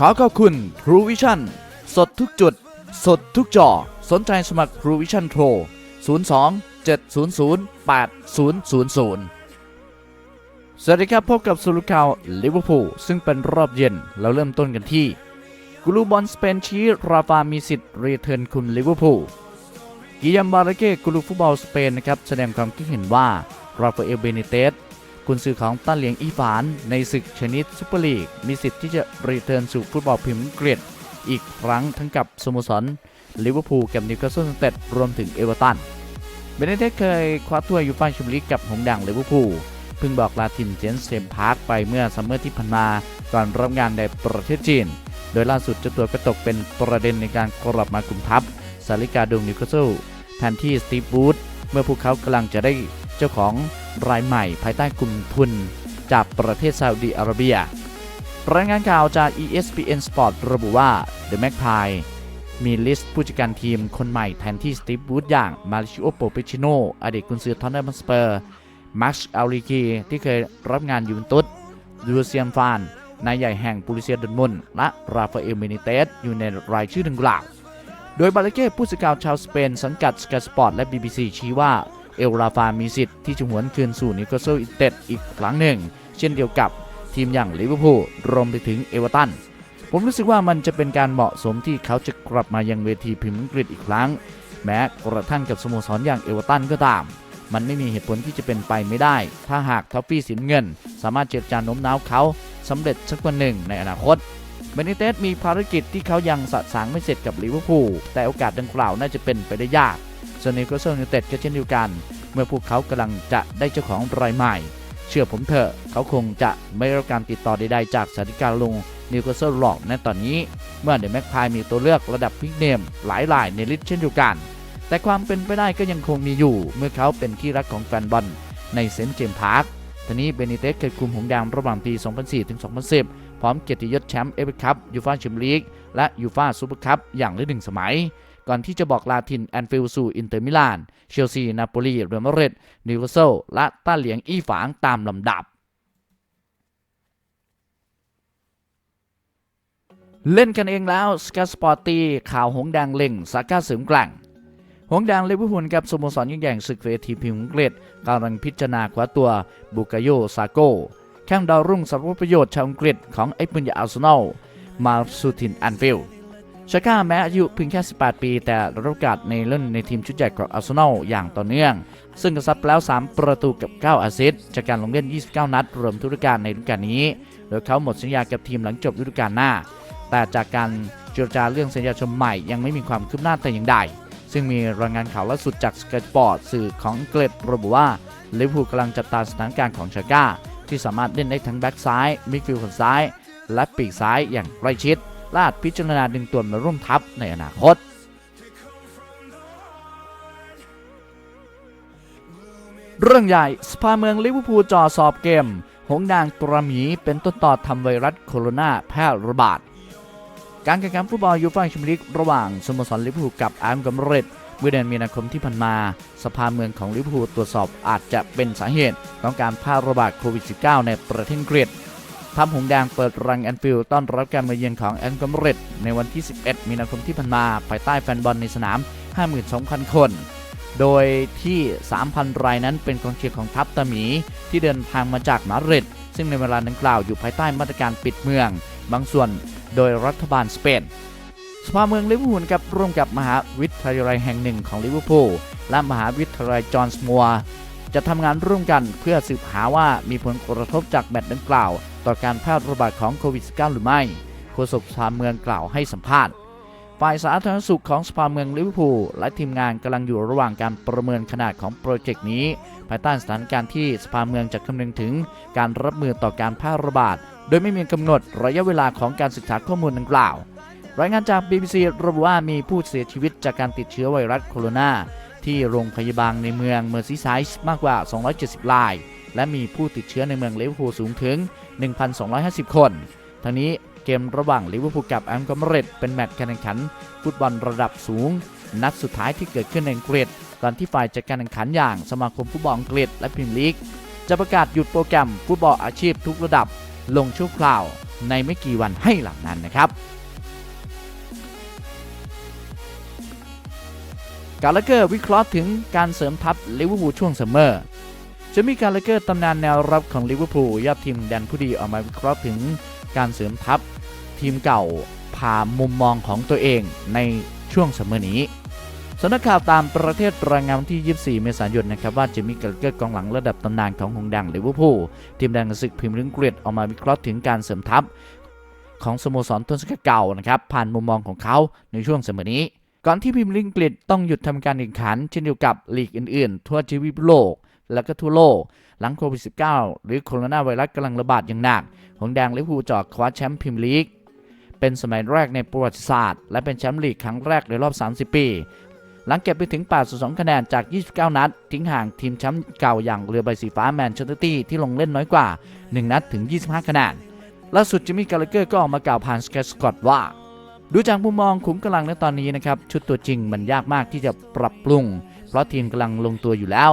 ขอขอบคุณ True Vision สดทุกจุด สดทุกจอ สนใจสมัคร True Vision โทร02 700 8000สวัสดีครับ พบกับสุรุข่าวลิเวอร์พูลซึ่งเป็นรอบเย็น เราเริ่มต้นกันที่กูรูบอลสเปนชี้ราฟามีสิทธิ์รีเทิร์นคุณลิเวอร์พูลกิยามบาราเก้กูรูฟุตบอลสเปนนะครับ แสดงความคิดเห็นว่าราฟาเอลเบนิเตส กุนซือของต้าเหลียงอีฟาน ในศึกชนิดซูเปอร์ลีก มีสิทธิ์ที่จะรีเทิร์นสู่ฟุตบอลพรีเมียร์ลีกอังกรีกอีกครั้งทั้งกับสโมสรลิเวอร์พูลกับนิวคาสเซิลยูไนเต็ดรวมถึงเอเวอร์ตันเบนิเตเคยคว้าถ้วยยูฟ่าแชมเปี้ยนลีกกับหงส์แดงลิเวอร์พูลเพิ่งบอกลาทินเจนเซมพาร์คไปเมื่อซัมเมอร์ที่ผ่านมาก่อนรับงานในประเทศจีน โดยล่าสุดเจ้าตัวก็ตกเป็นประเด็นในการกลับมากลุ่มทัพสาริกาดงนิวคาสเซิลแทนที่สตีฟบูธเมื่อพวกเขากำลังจะได้เจ้าของ รายใหม่ ภายใต้กลุ่มทุนจากประเทศซาอุดีอาระเบีย รายงานข่าวจาก ESPN Sport ระบุว่า The Magpie มีลิสต์ผู้จัดการทีมคนใหม่แทนที่สตีฟบูธอย่างมาริชิโอโปเปชิโนอดีตกุนซือทอนเนอร์มัสเปอร์มาร์ชอัลลิกีที่เคยรับงานยูเวนตุสดูเซียนฟานนายใหญ่แห่งปูริเซียดนมุนและราฟาเอลเมนิเตสอยู่ในรายชื่อดังกล่าว โดยบาเลเก้ผู้สื่อข่าวชาวสเปน สังกัดสกายสปอร์ตและ BBC ชี้ว่า เอลราฟามีสิทธิ์ที่จะหวนคืนสู่นิวคาสเซิลยูไนเต็ดอีกครั้งหนึ่ง เช่นเดียวกับทีมอย่างลิเวอร์พูลรวมไปถึงเอเวอร์ตันผมรู้สึกว่ามันจะเป็นการเหมาะสมที่เขาจะกลับมายังเวทีพรีเมียร์อังกฤษอีกครั้ง แม้กระทั่งกับสโมสรอย่างเอเวอร์ตันก็ตาม มันไม่มีเหตุผลที่จะเป็นไปไม่ได้ ถ้าหากท็อฟฟี่สินเงิน สามารถเจรจาโน้มน้าวเขาสำเร็จสักวันหนึ่งในอนาคตเบนิเตสมีภารกิจที่เขายังสะสางไม่เสร็จกับลิเวอร์พูลแต่โอกาสดังกล่าวน่าจะเป็นไปได้ยาก ส่วนนิวคาสเซิลยูไนเต็ดก็เช่นเดียวกัน เมื่อพวกเขากำลังจะได้เจ้าของรายใหม่ เชื่อผมเถอะเขาคงจะไม่รับการติดต่อใดๆจากสาธิการลงนิวคาสเซิลหรอกในตอนนี้ เมื่อเดอะแม็กพายมีตัวเลือกระดับพิกเนมหลายรายในลิสต์เช่นเดียวกัน แต่ความเป็นไปได้ก็ยังคงมีอยู่ เมื่อเขาเป็นที่รักของแฟนบอลในเซนต์เจมส์พาร์คทีนี้เบนิเตสเคยคุมหงส์แดงระหว่างปี 2004 ถึง 2010 พร้อมเกียรติยศแชมป์เอฟเอคัพยูฟ่าแชมเปี้ยนลีกและยูฟ่าซูเปอร์คัพอย่างละหนึ่งสมัย ก่อนที่จะบอกลาทินแอนฟิลสู่อินเตอร์มิลาน เชลซี นาโปลีเรอัลมาดริดนิวคาสเซิลและต้าเหลียงอี้ฝางตามลำดับ เล่นกันเองแล้วสกาสปอร์ตีข่าวหงแดงเล่งสาก้าเสริมแกล่งหงแดงลิเวอร์พูลกับสโมสรยิ่งใหญ่ศึกเวทีพิมพ์อังกฤษกำลังพิจารณาคว้าตัวบุกาโยซาโกแข้งดาวรุ่งสารวัตรประโยชน์ชาวอังกฤษของไอ้ปุญญาอาร์เซนอลมาสูตินแอนฟิลด์ ชาก้าแม้อายุเพียงแค่ 18 ปี แต่รับโอกาสในเล่นในทีมชุดใหญ่ของอาร์เซนอลอย่างต่อเนื่อง ซึ่งกระซับแล้ว 3 ประตูกับ 9 อาซิสจากการลงเล่น 29 นัด รวมทุกฤดูกาลในฤดูกาลนี้ โดยเขาหมดสัญญากับทีมหลังจบฤดูกาลหน้า แต่จากการเจรจาเรื่องสัญญาชมใหม่ยังไม่มีความคืบหน้าแต่อย่างใด ซึ่งมีรายงานข่าวล่าสุดจากสกายสปอร์ตสื่อของอังกฤษระบุว่าลิเวอร์พูลกำลังจับตาสถานการณ์ของชาก้าที่สามารถเล่นได้ทั้งแบ็กซ้ายมิดฟิลด์ซ้าย และปีกซ้ายอย่างใกล้ชิด และอาจพิจารณาดึงตัวมาร่วมทัพในอนาคตเรื่องใหญ่สภาเมืองลิเวอร์พูลจ่อสอบเกม หงส์แดงตรหมีเป็นต้นต่อทำไวรัสโคโรนาแพร่ระบาด การแข่งขันฟุตบอลยูฟ่าแชมเปี้ยนลีกระหว่างสโมสรลิเวอร์พูลกับอาร์มกัมเรตเมื่อเดือนมีนาคมที่ผ่านมา สภาเมืองของลิเวอร์พูลตรวจสอบอาจจะเป็นสาเหตุของการแพร่ระบาดโควิด -19 ในประเทศอังกฤษ ทำหงแดงเปิดรังแอนฟิลด์ต้อนรับการมาเยือนของแอนกัมเรตในวันที่ 11 มีนาคมที่ผ่านมาภายใต้แฟนบอลในสนาม 52,000 คน โดยที่ 3,000 รายนั้นเป็นกองเชียร์ของทัพตาหมี ที่เดินทางมาจากมาดริดซึ่งในเวลาดังกล่าวอยู่ภายใต้มาตรการปิดเมือง บางส่วนโดยรัฐบาลสเปนสภาเมืองลิเวอร์พูลกับร่วมกับมหาวิทยาลัยแห่งหนึ่งของลิเวอร์พูลและมหาวิทยาลัยจอห์นส์มัวร์ จะทำงานร่วมกันเพื่อสืบหาว่ามีผลกระทบจากแมตดังกล่าว ต่อการแพร่ระบาดของโควิด -19 หรือไม่โฆษกสภาเมืองกล่าวให้สัมภาษณ์ฝ่ายสาธารณสุขของสภาเมืองลิเวอร์พูลและทีมงานกำลังอยู่ระหว่างการประเมินขนาดของโปรเจกต์นี้ ภายใต้สถานการณ์ที่สภาเมืองจะคำนึงถึง การรับมือต่อการแพร่ระบาด โดยไม่มีกำหนดระยะเวลาของการศึกษาข้อมูลดังกล่าว รายงานจาก BBC ระบุว่ามีผู้เสียชีวิตจากการติดเชื้อไวรัสโคโรนา ที่โรงพยาบาลในเมืองเมอร์ซีไซด์มากกว่า 270 ราย และมีผู้ติดเชื้อในเมืองลิเวอร์พูลสูงถึง 1,250 คน ทั้งนี้เกมระหว่างลิเวอร์พูลกับแอมกอมเรตเป็นแมตช์การแข่งขัน ฟุตบอลระดับสูง นัดสุดท้ายที่เกิดขึ้นในอังกฤษก่อนที่ฝ่ายจัดการแข่งขันอย่างสมาคมฟุตบอลอังกฤษและพรีเมียร์ลีกจะประกาศหยุดโปรแกรมฟุตบอลอาชีพทุกระดับ ลงชั่วคราวในไม่กี่วันให้หลังนั้นนะครับ กาลเกอร์วิเคราะห์ถึงการเสริมทัพลิเวอร์พูลช่วงซัมเมอร์จะมีการลเกอร์ตำนานแนวรับของลิเวอร์พูลยอดทีมแดนผู้ดีออกมาวิเคราะห์ถึงการเสริมทัพ ทีมเก่าผ่ามุมมองของตัวเองในช่วงซัมเมอร์นี้สำนักข่าวตามประเทศรายงานที่ 24 เมษายนนะครับว่าจะมีการลเกอร์กองหลังระดับตำนานของหงดังลิเวอร์พูลทีมแดงศึกพรีเมียร์ลีกอังกฤษออกมาวิเคราะห์ถึงการเสริมทัพ ของสโมสรต้นสังกัดเก่านะครับผ่านมุมมองของเขาในช่วงซัมเมอร์นี้ ก่อนที่พรีเมียร์ลีกอังกฤษต้องหยุดทำการแข่งขัน เช่นเดียวกับลีกอื่นๆ ทั่วชีวิตโลก และก็ทั่วโลก หลังโควิด -19 หรือโคโรนาไวรัสกำลังระบาดอย่างหนัก หงแดงลิเวอร์พูลจอดคว้าแชมป์พรีเมียร์ลีก เป็นสมัยแรกในประวัติศาสตร์ และเป็นแชมป์ลีกครั้งแรกในรอบ 30 ปี หลังเก็บไปถึง 82 คะแนนจาก 29 นัด ทิ้งห่างทีมแชมป์เก่าอย่างเรือใบสีฟ้าแมนเชสเตอร์ตี้ที่ลงเล่นน้อยกว่า 1 นัดถึง 25 คะแนนล่าสุดจิมมี่กาลเกอร์ก็ออกมากล่าวผ่านสเกตสกอตว่า ดูจากมุมมองขุมกำลังในตอนนี้นะครับชุดตัวจริงมันยากมากที่จะปรับปรุง เพราะทีมกำลังลงตัวอยู่แล้ว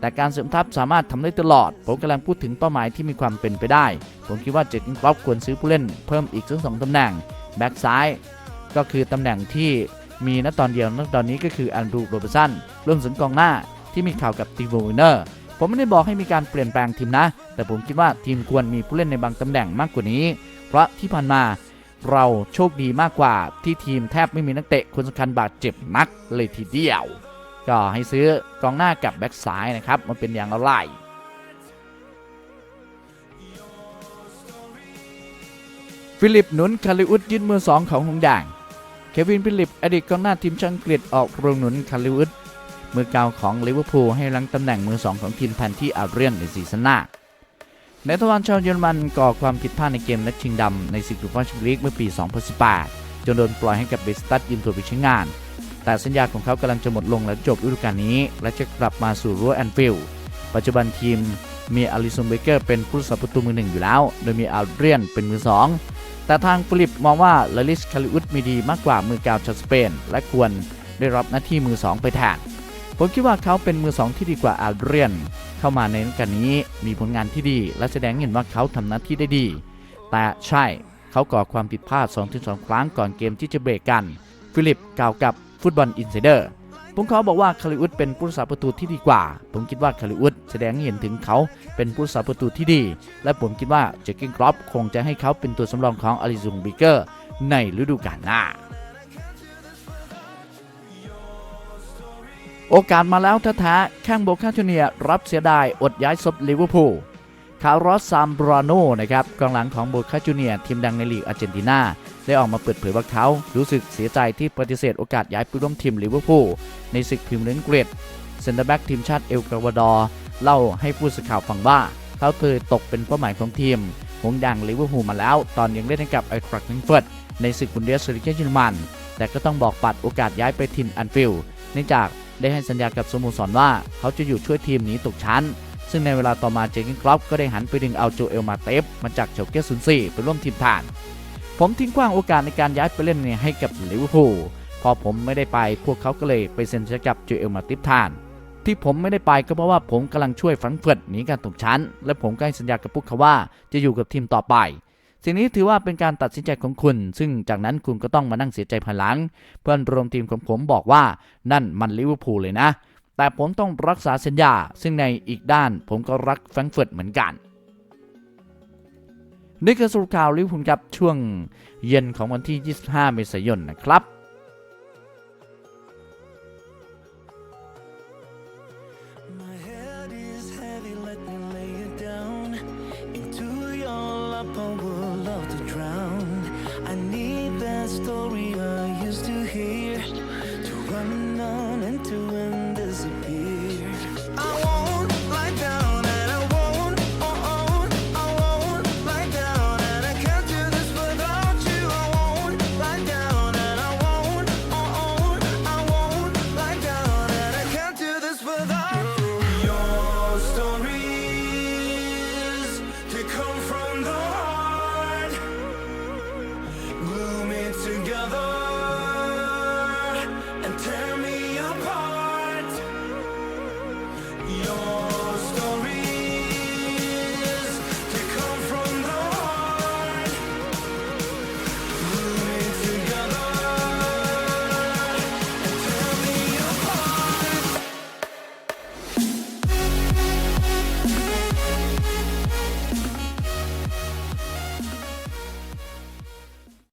แต่การเสริมทัพสามารถทำได้ตลอด ผมกำลังพูดถึงเป้าหมายที่มีความเป็นไปได้ ผมคิดว่าเจคกินครอปควรซื้อผู้เล่นเพิ่มอีกสักสองตำแหน่งแบ็กซ้ายก็คือตำแหน่งที่มีณตอนเดียวณตอนนี้ก็คืออันดรูโรเบร์สันรวมถึงกองหน้าที่มีข่าวกับตีโวเนอร์ผมไม่ได้บอกให้มีการเปลี่ยนแปลงทีมนะ แต่ผมคิดว่าทีมควรมีผู้เล่นในบางตำแหน่งมากกว่านี้ เพราะที่ผ่านมา เราโชคดีมากกว่าที่ทีมแทบไม่มีนักเตะคนสำคัญบาดเจ็บนักเลยทีเดียว ก็ให้ซื้อกองหน้ากับแบ็กซ้ายนะครับ มันเป็นอย่างไรฟิลิปหนุนคาริอุสยืนมือสองของหงส์แดงเควินฟิลิปอดีตกองหน้าทีมชาติอังกฤษออกโรงหนุนคาริอุสมือเก่าของลิเวอร์พูลให้รังตำแหน่งมือสองของทีมแทนที่อาเรียนในซีซั่นหน้า ในตะวันชาวเยอรมันก่อความผิดพลาดในเกมนัดชิงดำในศึกฟุตบอลแชมเปี้ยนลีกเมื่อปี 2018 จนโดนปล่อยให้กับเบสตัดยืมตัวไปใช้งาน แต่สัญญาของเขากำลังจะหมดลงและจบฤดูกาลนี้ และจะกลับมาสู่รั้วแอนฟิลด์ปัจจุบันทีมมีอลิซงเบเกอร์เป็นผู้รักษาประตูมือหนึ่งอยู่แล้ว โดยมีอาเรียนเป็นมือสองแต่ทางฟิลิปมองว่าลาลิสคาริอุสมีดีมากกว่ามือกาวชาวสเปน และควรได้รับหน้าที่มือสองไปแทนผมคิดว่าเขาเป็นมือสองที่ดีกว่าอาเรียน เข้ามาในลูกาลนี้มีผลงานที่ดี และแสดงเห็นว่าเขาทำหน้าที่ได้ดี แต่ใช่เขาก่อความผิดพลาด 2-2 ครั้งก่อนเกมที่จะเบรกกัน ฟิลิปกล่าวกับฟุตบอลอินไซเดอร์ผมเขาบอกว่าคาริอุสเป็นผู้รักษาประตูที่ดีกว่า ผมคิดว่าคาริอุสแสดงเห็นถึงเขาเป็นผู้รักษาประตูที่ดี และผมคิดว่าเจคกินกรอปคงจะให้เขาเป็นตัวสำรองของอลิซุงบิเกอร์ในฤดูกาลหน้า โอกาสมาแล้วแท้ๆแข้งโบคาจูเนียรับเสียดายอดย้ายซบลิเวอร์พูลคาร์ลอสซามบราโนนะครับกองหลังของโบคาจูเนียทีมดังในลีกอาร์เจนตินาได้ออกมาเปิดเผยว่าเขารู้สึกเสียใจที่ปฏิเสธโอกาสย้ายไปร่วมทีมลิเวอร์พูลในศึกพรีเมียร์ลีกอังกฤษเซนเตอร์แบ็กทีมชาติเอลกวาดอร์เล่าให้ผู้สื่อข่าวฟังว่า เขาเคยตกเป็นเป้าหมายของทีมหงดังลิเวอร์พูลมาแล้ว ตอนยังเล่นให้กับไอครักนิงเฟิร์ดในศึกบุนเดสลิกาเยอรมัน แต่ก็ต้องบอกปัดโอกาสย้ายไปทีมอันฟิลด์เนื่องจาก ได้ให้สัญญากับสโมสรว่าเขาจะอยู่ช่วยทีมหนีตกชั้น ซึ่งในเวลาต่อมาเจคกินครอปก็ได้หันไปดึงเอาโจเอลมาเตฟมาจากเชลเกส04ไปร่วมทีมทาน ผมทิ้งกว้างโอกาสในการย้ายไปเล่นให้กับลิเวอร์พูลพอผมไม่ได้ไปพวกเขาก็เลยไปเซ็นสัญญากับโจเอลมาติฟทาน ที่ผมไม่ได้ไปก็เพราะว่าผมกำลังช่วยฟังเฟิร์ตหนีการตกชั้น และผมก็ให้สัญญากับพวกเขาว่าจะอยู่กับทีมต่อไป สิ่งนี้ถือว่าเป็นการตัดสินใจของคุณ ซึ่งจากนั้นคุณก็ต้องมานั่งเสียใจภายหลัง เพื่อนร่วมทีมของผมบอกว่านั่นมันลิเวอร์พูลเลยนะ แต่ผมต้องรักษาสัญญา ซึ่งในอีกด้านผมก็รักแฟรงก์เฟิร์ตเหมือนกันนี่คือสรุปข่าวลิเวอร์พูลครับช่วงเย็นของวันที่ 25 เมษายนนะครับ